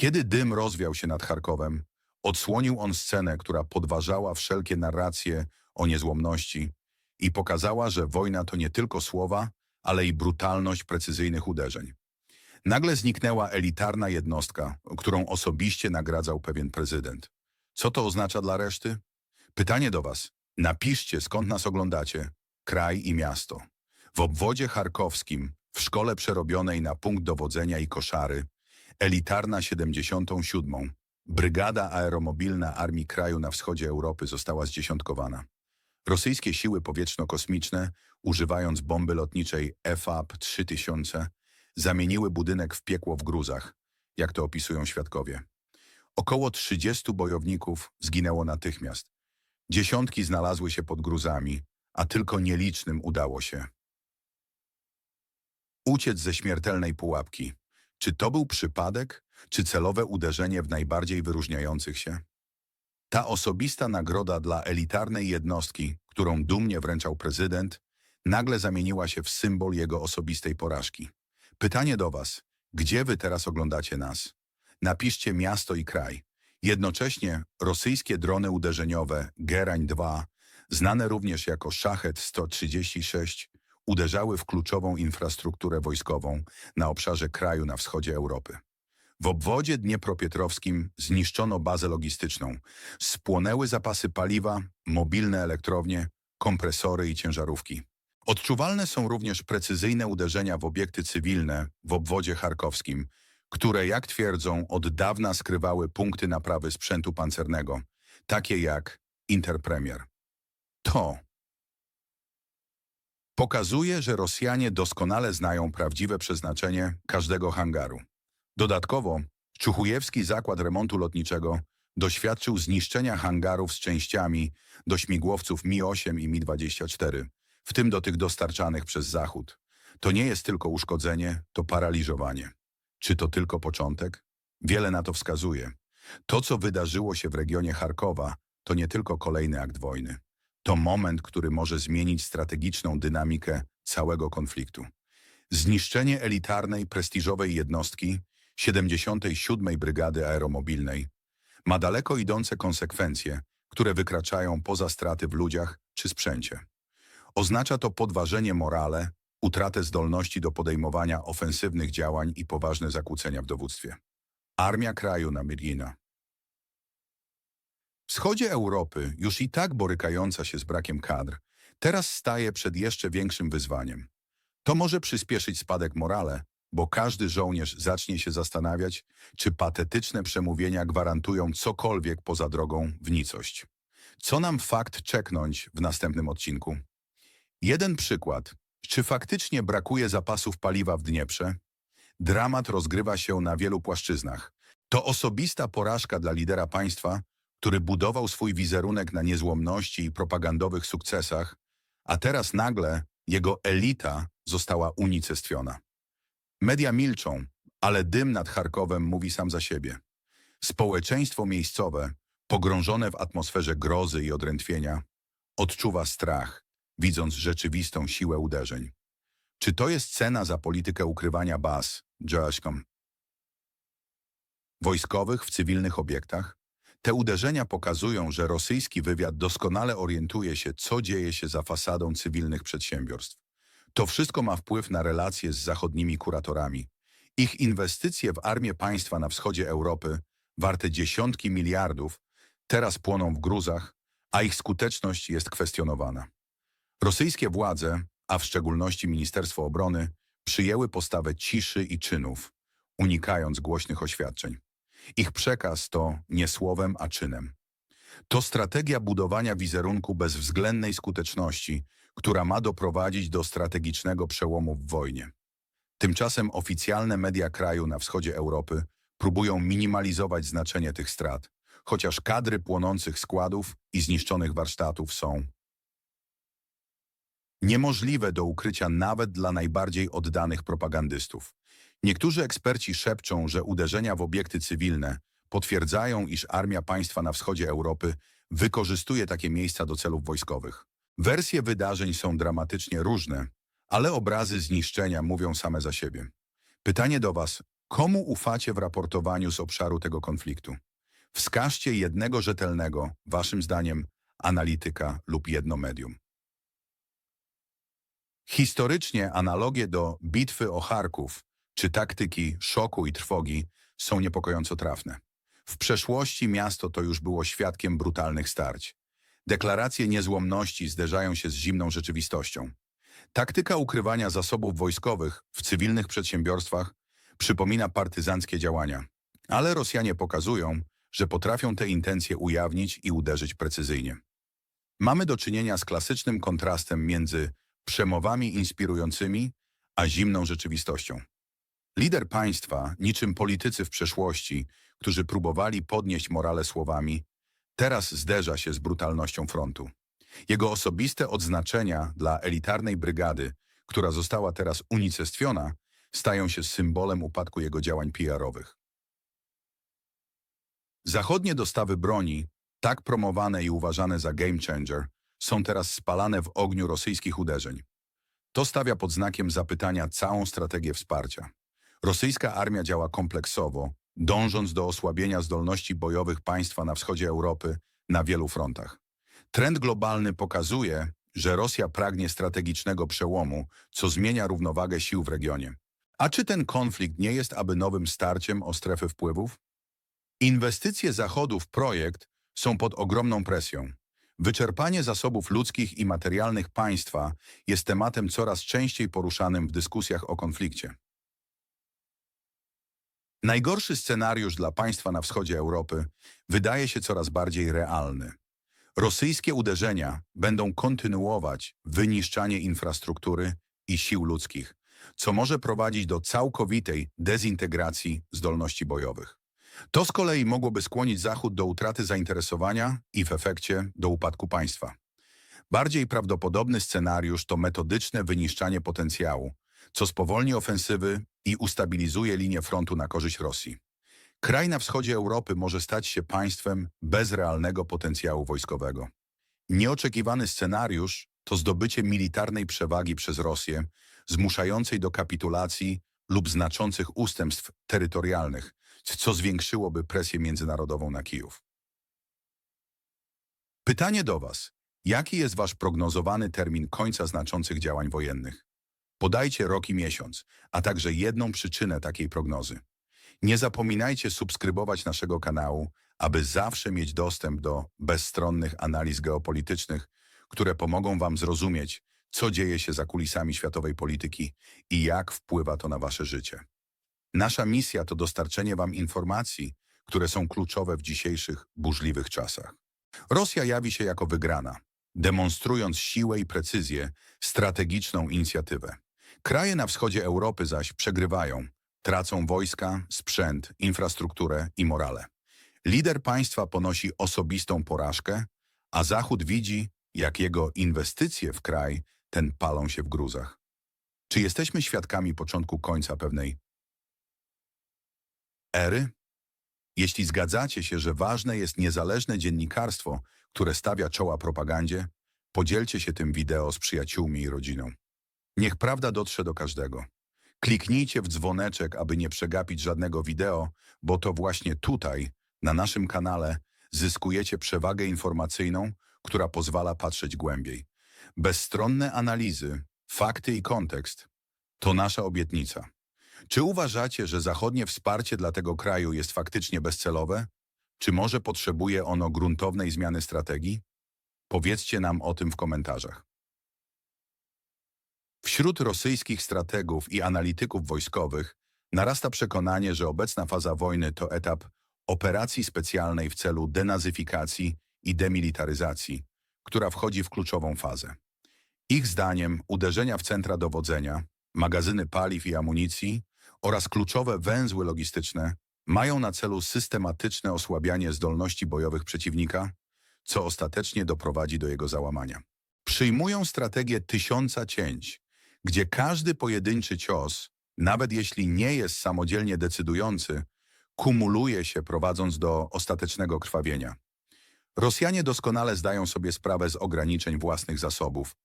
Kiedy dym rozwiał się nad Charkowem, odsłonił on scenę, która podważała wszelkie narracje o niezłomności i pokazała, że wojna to nie tylko słowa, ale i brutalność precyzyjnych uderzeń. Nagle zniknęła elitarna jednostka, którą osobiście nagradzał pewien prezydent. Co to oznacza dla reszty? Pytanie do Was. Napiszcie, skąd nas oglądacie. Kraj i miasto. W obwodzie charkowskim, w szkole przerobionej na punkt dowodzenia i koszary, elitarna 77. Brygada Aeromobilna Armii Kraju na wschodzie Europy została zdziesiątkowana. Rosyjskie siły powietrzno-kosmiczne, używając bomby lotniczej EFAP-3000, zamieniły budynek w piekło w gruzach, jak to opisują świadkowie. Około 30 bojowników zginęło natychmiast. Dziesiątki znalazły się pod gruzami, a tylko nielicznym udało się uciec ze śmiertelnej pułapki. Czy to był przypadek, czy celowe uderzenie w najbardziej wyróżniających się? Ta osobista nagroda dla elitarnej jednostki, którą dumnie wręczał prezydent, nagle zamieniła się w symbol jego osobistej porażki. Pytanie do Was, gdzie Wy teraz oglądacie nas? Napiszcie miasto i kraj. Jednocześnie rosyjskie drony uderzeniowe Gerań-2, znane również jako Szachet-136, uderzały w kluczową infrastrukturę wojskową na obszarze kraju na wschodzie Europy. W obwodzie dniepropietrowskim zniszczono bazę logistyczną, spłonęły zapasy paliwa, mobilne elektrownie, kompresory i ciężarówki. Odczuwalne są również precyzyjne uderzenia w obiekty cywilne w obwodzie charkowskim, które, jak twierdzą, od dawna skrywały punkty naprawy sprzętu pancernego, takie jak Interpremier. To pokazuje, że Rosjanie doskonale znają prawdziwe przeznaczenie każdego hangaru. Dodatkowo Czuchujewski Zakład Remontu Lotniczego doświadczył zniszczenia hangarów z częściami do śmigłowców Mi-8 i Mi-24, w tym do tych dostarczanych przez Zachód. To nie jest tylko uszkodzenie, to paraliżowanie. Czy to tylko początek? Wiele na to wskazuje. To, co wydarzyło się w regionie Charkowa, to nie tylko kolejny akt wojny. To moment, który może zmienić strategiczną dynamikę całego konfliktu. Zniszczenie elitarnej, prestiżowej jednostki 77. Brygady Aeromobilnej ma daleko idące konsekwencje, które wykraczają poza straty w ludziach czy sprzęcie. Oznacza to podważenie morale, utratę zdolności do podejmowania ofensywnych działań i poważne zakłócenia w dowództwie. Armia kraju na Mirgina. Wschodzie Europy, już i tak borykająca się z brakiem kadr, teraz staje przed jeszcze większym wyzwaniem. To może przyspieszyć spadek morale, bo każdy żołnierz zacznie się zastanawiać, czy patetyczne przemówienia gwarantują cokolwiek poza drogą w nicość. Co nam fakt czeknąć w następnym odcinku? Jeden przykład. Czy faktycznie brakuje zapasów paliwa w Dnieprze? Dramat rozgrywa się na wielu płaszczyznach. To osobista porażka dla lidera państwa, który budował swój wizerunek na niezłomności i propagandowych sukcesach, a teraz nagle jego elita została unicestwiona. Media milczą, ale dym nad Charkowem mówi sam za siebie. Społeczeństwo miejscowe, pogrążone w atmosferze grozy i odrętwienia, odczuwa strach, widząc rzeczywistą siłę uderzeń. Czy to jest cena za politykę ukrywania baz, Joashkom? Wojskowych w cywilnych obiektach? Te uderzenia pokazują, że rosyjski wywiad doskonale orientuje się, co dzieje się za fasadą cywilnych przedsiębiorstw. To wszystko ma wpływ na relacje z zachodnimi kuratorami. Ich inwestycje w armię państwa na wschodzie Europy, warte dziesiątki miliardów, teraz płoną w gruzach, a ich skuteczność jest kwestionowana. Rosyjskie władze, a w szczególności Ministerstwo Obrony, przyjęły postawę ciszy i czynów, unikając głośnych oświadczeń. Ich przekaz to nie słowem, a czynem. To strategia budowania wizerunku bezwzględnej skuteczności, która ma doprowadzić do strategicznego przełomu w wojnie. Tymczasem oficjalne media kraju na wschodzie Europy próbują minimalizować znaczenie tych strat, chociaż kadry płonących składów i zniszczonych warsztatów są niemożliwe do ukrycia nawet dla najbardziej oddanych propagandystów. Niektórzy eksperci szepczą, że uderzenia w obiekty cywilne potwierdzają, iż armia państwa na wschodzie Europy wykorzystuje takie miejsca do celów wojskowych. Wersje wydarzeń są dramatycznie różne, ale obrazy zniszczenia mówią same za siebie. Pytanie do Was, Komu ufacie w raportowaniu z obszaru tego konfliktu? Wskażcie jednego rzetelnego, waszym zdaniem, analityka lub jedno medium. Historycznie analogie do bitwy o Charków czy taktyki szoku i trwogi są niepokojąco trafne. W przeszłości miasto to już było świadkiem brutalnych starć. Deklaracje niezłomności zderzają się z zimną rzeczywistością. Taktyka ukrywania zasobów wojskowych w cywilnych przedsiębiorstwach przypomina partyzanckie działania. Ale Rosjanie pokazują, że potrafią te intencje ujawnić i uderzyć precyzyjnie. Mamy do czynienia z klasycznym kontrastem między przemowami inspirującymi, a zimną rzeczywistością. Lider państwa, niczym politycy w przeszłości, którzy próbowali podnieść morale słowami, teraz zderza się z brutalnością frontu. Jego osobiste odznaczenia dla elitarnej brygady, która została teraz unicestwiona, stają się symbolem upadku jego działań PR-owych. Zachodnie dostawy broni, tak promowane i uważane za game changer, są teraz spalane w ogniu rosyjskich uderzeń. To stawia pod znakiem zapytania całą strategię wsparcia. Rosyjska armia działa kompleksowo, dążąc do osłabienia zdolności bojowych państwa na wschodzie Europy na wielu frontach. Trend globalny pokazuje, że Rosja pragnie strategicznego przełomu, co zmienia równowagę sił w regionie. A czy ten konflikt nie jest aby nowym starciem o strefy wpływów? Inwestycje Zachodu w projekt są pod ogromną presją. Wyczerpanie zasobów ludzkich i materialnych państwa jest tematem coraz częściej poruszanym w dyskusjach o konflikcie. Najgorszy scenariusz dla państwa na wschodzie Europy wydaje się coraz bardziej realny. Rosyjskie uderzenia będą kontynuować wyniszczanie infrastruktury i sił ludzkich, co może prowadzić do całkowitej dezintegracji zdolności bojowych. To z kolei mogłoby skłonić Zachód do utraty zainteresowania i w efekcie do upadku państwa. Bardziej prawdopodobny scenariusz to metodyczne wyniszczanie potencjału, co spowolni ofensywy i ustabilizuje linię frontu na korzyść Rosji. Kraj na wschodzie Europy może stać się państwem bez realnego potencjału wojskowego. Nieoczekiwany scenariusz to zdobycie militarnej przewagi przez Rosję, zmuszającej do kapitulacji lub znaczących ustępstw terytorialnych, co zwiększyłoby presję międzynarodową na Kijów. Pytanie do Was. Jaki jest Wasz prognozowany termin końca znaczących działań wojennych? Podajcie rok i miesiąc, a także jedną przyczynę takiej prognozy. Nie zapominajcie subskrybować naszego kanału, aby zawsze mieć dostęp do bezstronnych analiz geopolitycznych, które pomogą Wam zrozumieć, co dzieje się za kulisami światowej polityki i jak wpływa to na Wasze życie. Nasza misja to dostarczenie Wam informacji, które są kluczowe w dzisiejszych burzliwych czasach. Rosja jawi się jako wygrana, demonstrując siłę i precyzję, strategiczną inicjatywę. Kraje na wschodzie Europy zaś przegrywają, tracą wojska, sprzęt, infrastrukturę i morale. Lider państwa ponosi osobistą porażkę, a Zachód widzi, jak jego inwestycje w kraj ten palą się w gruzach. Czy jesteśmy świadkami początku końca pewnej ery? Jeśli zgadzacie się, że ważne jest niezależne dziennikarstwo, które stawia czoła propagandzie, podzielcie się tym wideo z przyjaciółmi i rodziną. Niech prawda dotrze do każdego. Kliknijcie w dzwoneczek, aby nie przegapić żadnego wideo, bo to właśnie tutaj, na naszym kanale, zyskujecie przewagę informacyjną, która pozwala patrzeć głębiej. Bezstronne analizy, fakty i kontekst to nasza obietnica. Czy uważacie, że zachodnie wsparcie dla tego kraju jest faktycznie bezcelowe? Czy może potrzebuje ono gruntownej zmiany strategii? Powiedzcie nam o tym w komentarzach. Wśród rosyjskich strategów i analityków wojskowych narasta przekonanie, że obecna faza wojny to etap operacji specjalnej w celu denazyfikacji i demilitaryzacji, która wchodzi w kluczową fazę. Ich zdaniem uderzenia w centra dowodzenia, magazyny paliw i amunicji oraz kluczowe węzły logistyczne mają na celu systematyczne osłabianie zdolności bojowych przeciwnika, co ostatecznie doprowadzi do jego załamania. Przyjmują strategię tysiąca cięć, gdzie każdy pojedynczy cios, nawet jeśli nie jest samodzielnie decydujący, kumuluje się prowadząc do ostatecznego krwawienia. Rosjanie doskonale zdają sobie sprawę z ograniczeń własnych zasobów,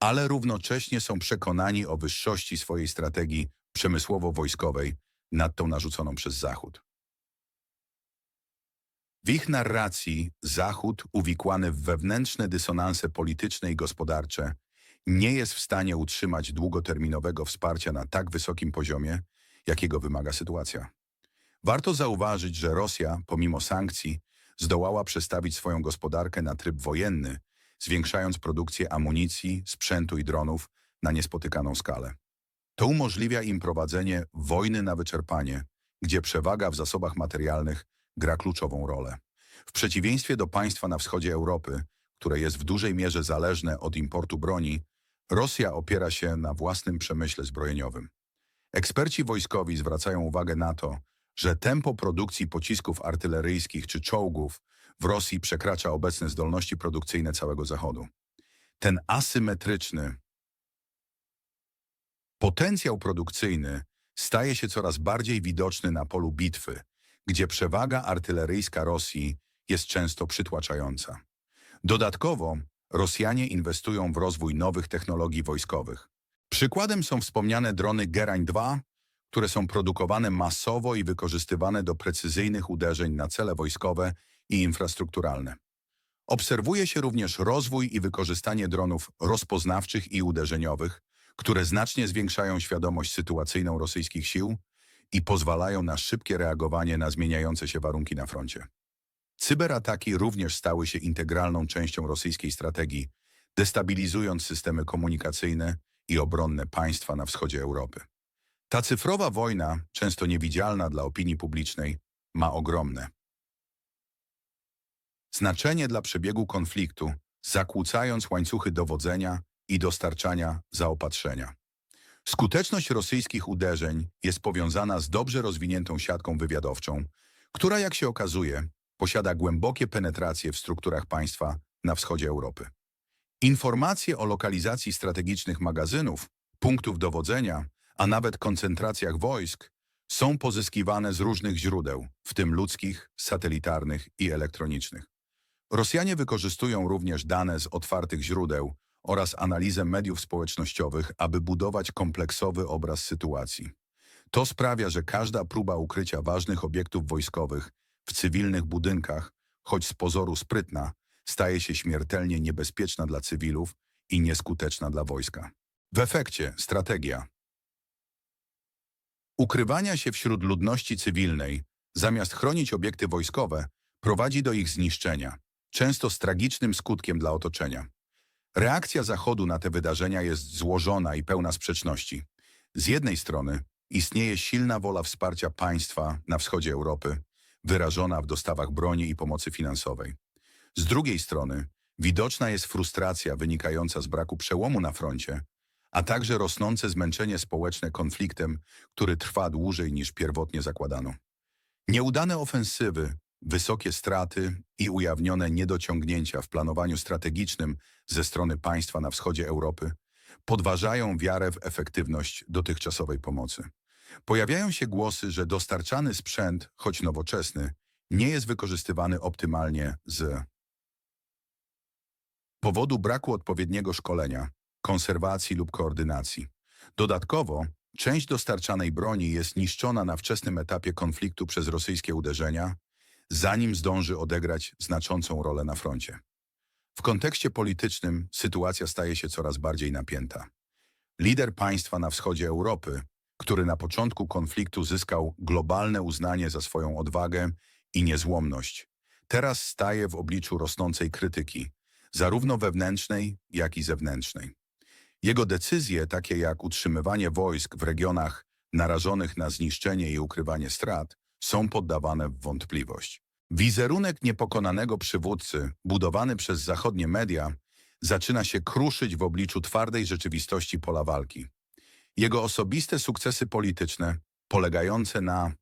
ale równocześnie są przekonani o wyższości swojej strategii przemysłowo-wojskowej, nad tą narzuconą przez Zachód. W ich narracji Zachód, uwikłany w wewnętrzne dysonanse polityczne i gospodarcze, nie jest w stanie utrzymać długoterminowego wsparcia na tak wysokim poziomie, jakiego wymaga sytuacja. Warto zauważyć, że Rosja, pomimo sankcji, zdołała przestawić swoją gospodarkę na tryb wojenny, zwiększając produkcję amunicji, sprzętu i dronów na niespotykaną skalę. To umożliwia im prowadzenie wojny na wyczerpanie, gdzie przewaga w zasobach materialnych gra kluczową rolę. W przeciwieństwie do państwa na wschodzie Europy, które jest w dużej mierze zależne od importu broni, Rosja opiera się na własnym przemyśle zbrojeniowym. Eksperci wojskowi zwracają uwagę na to, że tempo produkcji pocisków artyleryjskich czy czołgów w Rosji przekracza obecne zdolności produkcyjne całego Zachodu. Ten asymetryczny potencjał produkcyjny staje się coraz bardziej widoczny na polu bitwy, gdzie przewaga artyleryjska Rosji jest często przytłaczająca. Dodatkowo Rosjanie inwestują w rozwój nowych technologii wojskowych. Przykładem są wspomniane drony Gerań-2, które są produkowane masowo i wykorzystywane do precyzyjnych uderzeń na cele wojskowe i infrastrukturalne. Obserwuje się również rozwój i wykorzystanie dronów rozpoznawczych i uderzeniowych, które znacznie zwiększają świadomość sytuacyjną rosyjskich sił i pozwalają na szybkie reagowanie na zmieniające się warunki na froncie. Cyberataki również stały się integralną częścią rosyjskiej strategii, destabilizując systemy komunikacyjne i obronne państwa na wschodzie Europy. Ta cyfrowa wojna, często niewidzialna dla opinii publicznej, ma ogromne znaczenie dla przebiegu konfliktu, zakłócając łańcuchy dowodzenia i dostarczania zaopatrzenia. Skuteczność rosyjskich uderzeń jest powiązana z dobrze rozwiniętą siatką wywiadowczą, która, jak się okazuje, posiada głębokie penetracje w strukturach państwa na wschodzie Europy. Informacje o lokalizacji strategicznych magazynów, punktów dowodzenia, a nawet koncentracjach wojsk są pozyskiwane z różnych źródeł, w tym ludzkich, satelitarnych i elektronicznych. Rosjanie wykorzystują również dane z otwartych źródeł oraz analizę mediów społecznościowych, aby budować kompleksowy obraz sytuacji. To sprawia, że każda próba ukrycia ważnych obiektów wojskowych w cywilnych budynkach, choć z pozoru sprytna, staje się śmiertelnie niebezpieczna dla cywilów i nieskuteczna dla wojska. W efekcie strategia ukrywania się wśród ludności cywilnej, zamiast chronić obiekty wojskowe, prowadzi do ich zniszczenia, często z tragicznym skutkiem dla otoczenia. Reakcja Zachodu na te wydarzenia jest złożona i pełna sprzeczności. Z jednej strony istnieje silna wola wsparcia państwa na wschodzie Europy, wyrażona w dostawach broni i pomocy finansowej. Z drugiej strony widoczna jest frustracja wynikająca z braku przełomu na froncie, a także rosnące zmęczenie społeczne konfliktem, który trwa dłużej niż pierwotnie zakładano. Nieudane ofensywy, wysokie straty i ujawnione niedociągnięcia w planowaniu strategicznym ze strony państwa na wschodzie Europy podważają wiarę w efektywność dotychczasowej pomocy. Pojawiają się głosy, że dostarczany sprzęt, choć nowoczesny, nie jest wykorzystywany optymalnie z powodu braku odpowiedniego szkolenia, konserwacji lub koordynacji. Dodatkowo, część dostarczanej broni jest niszczona na wczesnym etapie konfliktu przez rosyjskie uderzenia, zanim zdąży odegrać znaczącą rolę na froncie. W kontekście politycznym sytuacja staje się coraz bardziej napięta. Lider państwa na wschodzie Europy, który na początku konfliktu zyskał globalne uznanie za swoją odwagę i niezłomność, teraz staje w obliczu rosnącej krytyki, zarówno wewnętrznej, jak i zewnętrznej. Jego decyzje, takie jak utrzymywanie wojsk w regionach narażonych na zniszczenie i ukrywanie strat, są poddawane w wątpliwość. Wizerunek niepokonanego przywódcy, budowany przez zachodnie media, zaczyna się kruszyć w obliczu twardej rzeczywistości pola walki. Jego osobiste sukcesy polityczne, polegające na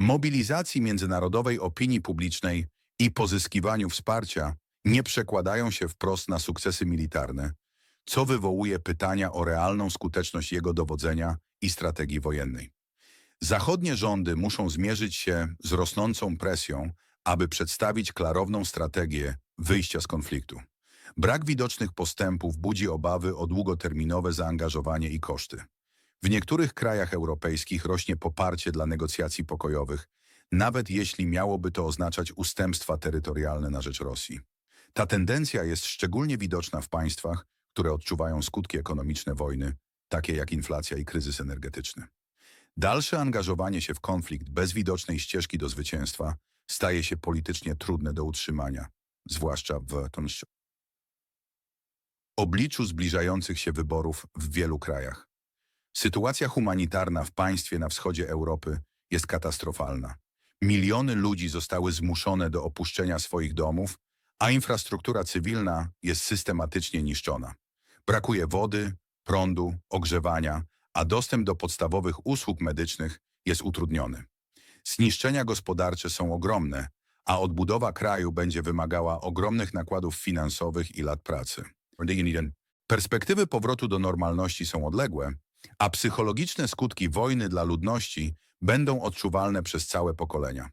mobilizacji międzynarodowej opinii publicznej i pozyskiwaniu wsparcia, nie przekładają się wprost na sukcesy militarne, co wywołuje pytania o realną skuteczność jego dowodzenia i strategii wojennej. Zachodnie rządy muszą zmierzyć się z rosnącą presją, aby przedstawić klarowną strategię wyjścia z konfliktu. Brak widocznych postępów budzi obawy o długoterminowe zaangażowanie i koszty. W niektórych krajach europejskich rośnie poparcie dla negocjacji pokojowych, nawet jeśli miałoby to oznaczać ustępstwa terytorialne na rzecz Rosji. Ta tendencja jest szczególnie widoczna w państwach, które odczuwają skutki ekonomiczne wojny, takie jak inflacja i kryzys energetyczny. Dalsze angażowanie się w konflikt bez widocznej ścieżki do zwycięstwa staje się politycznie trudne do utrzymania, zwłaszcza w obliczu zbliżających się wyborów w wielu krajach. Sytuacja humanitarna w państwie na wschodzie Europy jest katastrofalna. Miliony ludzi zostały zmuszone do opuszczenia swoich domów, a infrastruktura cywilna jest systematycznie niszczona. Brakuje wody, prądu, ogrzewania, a dostęp do podstawowych usług medycznych jest utrudniony. Zniszczenia gospodarcze są ogromne, a odbudowa kraju będzie wymagała ogromnych nakładów finansowych i lat pracy. Perspektywy powrotu do normalności są odległe, a psychologiczne skutki wojny dla ludności będą odczuwalne przez całe pokolenia.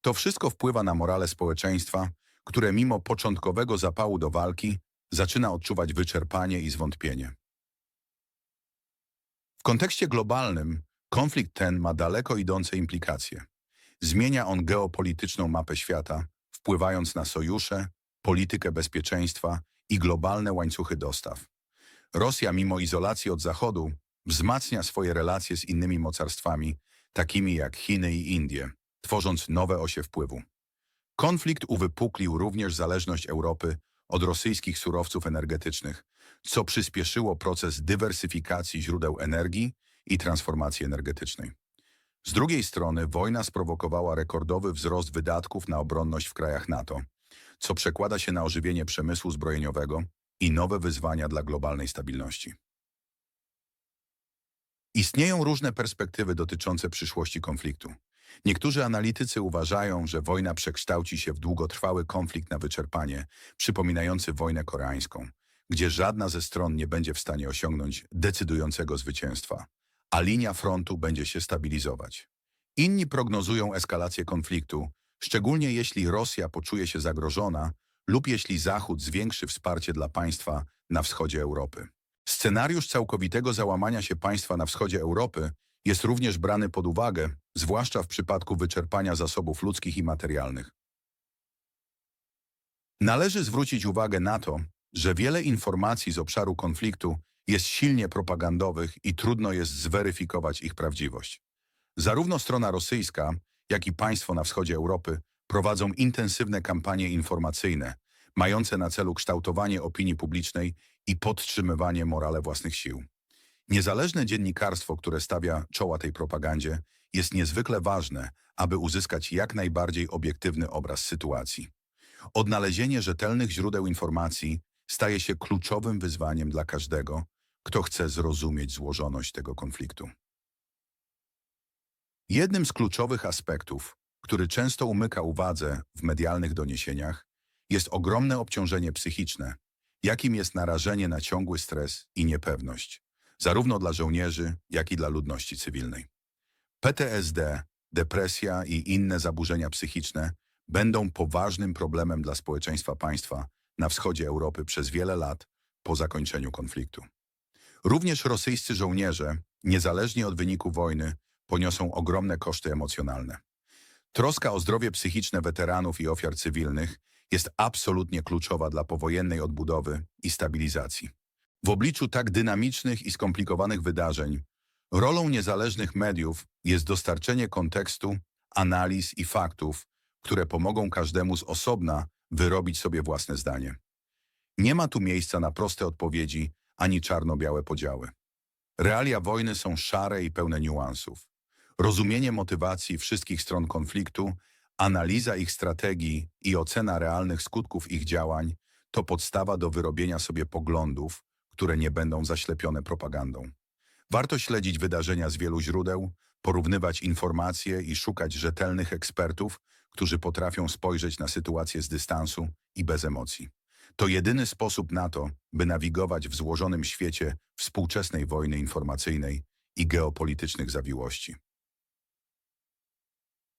To wszystko wpływa na morale społeczeństwa, które mimo początkowego zapału do walki zaczyna odczuwać wyczerpanie i zwątpienie. W kontekście globalnym konflikt ten ma daleko idące implikacje. Zmienia on geopolityczną mapę świata, wpływając na sojusze, politykę bezpieczeństwa i globalne łańcuchy dostaw. Rosja, mimo izolacji od Zachodu, wzmacnia swoje relacje z innymi mocarstwami, takimi jak Chiny i Indie, tworząc nowe osie wpływu. Konflikt uwypuklił również zależność Europy od rosyjskich surowców energetycznych, co przyspieszyło proces dywersyfikacji źródeł energii i transformacji energetycznej. Z drugiej strony wojna sprowokowała rekordowy wzrost wydatków na obronność w krajach NATO, co przekłada się na ożywienie przemysłu zbrojeniowego i nowe wyzwania dla globalnej stabilności. Istnieją różne perspektywy dotyczące przyszłości konfliktu. Niektórzy analitycy uważają, że wojna przekształci się w długotrwały konflikt na wyczerpanie, przypominający wojnę koreańską, gdzie żadna ze stron nie będzie w stanie osiągnąć decydującego zwycięstwa, a linia frontu będzie się stabilizować. Inni prognozują eskalację konfliktu, szczególnie jeśli Rosja poczuje się zagrożona lub jeśli Zachód zwiększy wsparcie dla państwa na wschodzie Europy. Scenariusz całkowitego załamania się państwa na wschodzie Europy jest również brany pod uwagę, zwłaszcza w przypadku wyczerpania zasobów ludzkich i materialnych. Należy zwrócić uwagę na to, że wiele informacji z obszaru konfliktu jest silnie propagandowych i trudno jest zweryfikować ich prawdziwość. Zarówno strona rosyjska, jak i państwo na wschodzie Europy prowadzą intensywne kampanie informacyjne, mające na celu kształtowanie opinii publicznej i podtrzymywanie morale własnych sił. Niezależne dziennikarstwo, które stawia czoła tej propagandzie, jest niezwykle ważne, aby uzyskać jak najbardziej obiektywny obraz sytuacji. Odnalezienie rzetelnych źródeł informacji staje się kluczowym wyzwaniem dla każdego, kto chce zrozumieć złożoność tego konfliktu. Jednym z kluczowych aspektów, który często umyka uwadze w medialnych doniesieniach, jest ogromne obciążenie psychiczne, jakim jest narażenie na ciągły stres i niepewność, zarówno dla żołnierzy, jak i dla ludności cywilnej. PTSD, depresja i inne zaburzenia psychiczne będą poważnym problemem dla społeczeństwa państwa na wschodzie Europy przez wiele lat po zakończeniu konfliktu. Również rosyjscy żołnierze, niezależnie od wyniku wojny, poniosą ogromne koszty emocjonalne. Troska o zdrowie psychiczne weteranów i ofiar cywilnych jest absolutnie kluczowa dla powojennej odbudowy i stabilizacji. W obliczu tak dynamicznych i skomplikowanych wydarzeń, rolą niezależnych mediów jest dostarczenie kontekstu, analiz i faktów, które pomogą każdemu z osobna wyrobić sobie własne zdanie. Nie ma tu miejsca na proste odpowiedzi ani czarno-białe podziały. Realia wojny są szare i pełne niuansów. Rozumienie motywacji wszystkich stron konfliktu Analiza ich strategii i ocena realnych skutków ich działań to podstawa do wyrobienia sobie poglądów, które nie będą zaślepione propagandą. Warto śledzić wydarzenia z wielu źródeł, porównywać informacje i szukać rzetelnych ekspertów, którzy potrafią spojrzeć na sytuację z dystansu i bez emocji. To jedyny sposób na to, by nawigować w złożonym świecie współczesnej wojny informacyjnej i geopolitycznych zawiłości.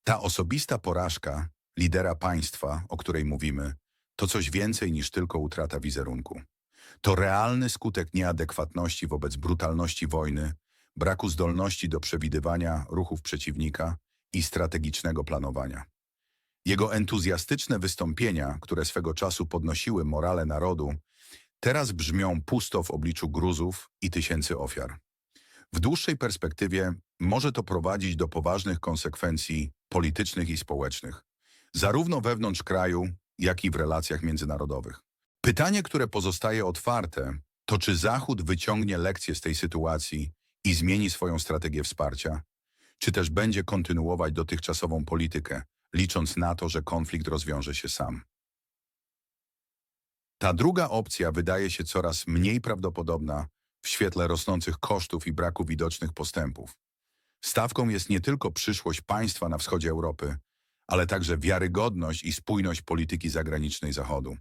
Ta osobista porażka lidera państwa, o której mówimy, to coś więcej niż tylko utrata wizerunku. To realny skutek nieadekwatności wobec brutalności wojny, braku zdolności do przewidywania ruchów przeciwnika i strategicznego planowania. Jego entuzjastyczne wystąpienia, które swego czasu podnosiły morale narodu, teraz brzmią pusto w obliczu gruzów i tysięcy ofiar. W dłuższej perspektywie może to prowadzić do poważnych konsekwencji politycznych i społecznych, zarówno wewnątrz kraju, jak i w relacjach międzynarodowych. Pytanie, które pozostaje otwarte, to czy Zachód wyciągnie lekcje z tej sytuacji i zmieni swoją strategię wsparcia, czy też będzie kontynuować dotychczasową politykę, licząc na to, że konflikt rozwiąże się sam. Ta druga opcja wydaje się coraz mniej prawdopodobna w świetle rosnących kosztów i braku widocznych postępów. Stawką jest nie tylko przyszłość państwa na wschodzie Europy, ale także wiarygodność i spójność polityki zagranicznej Zachodu.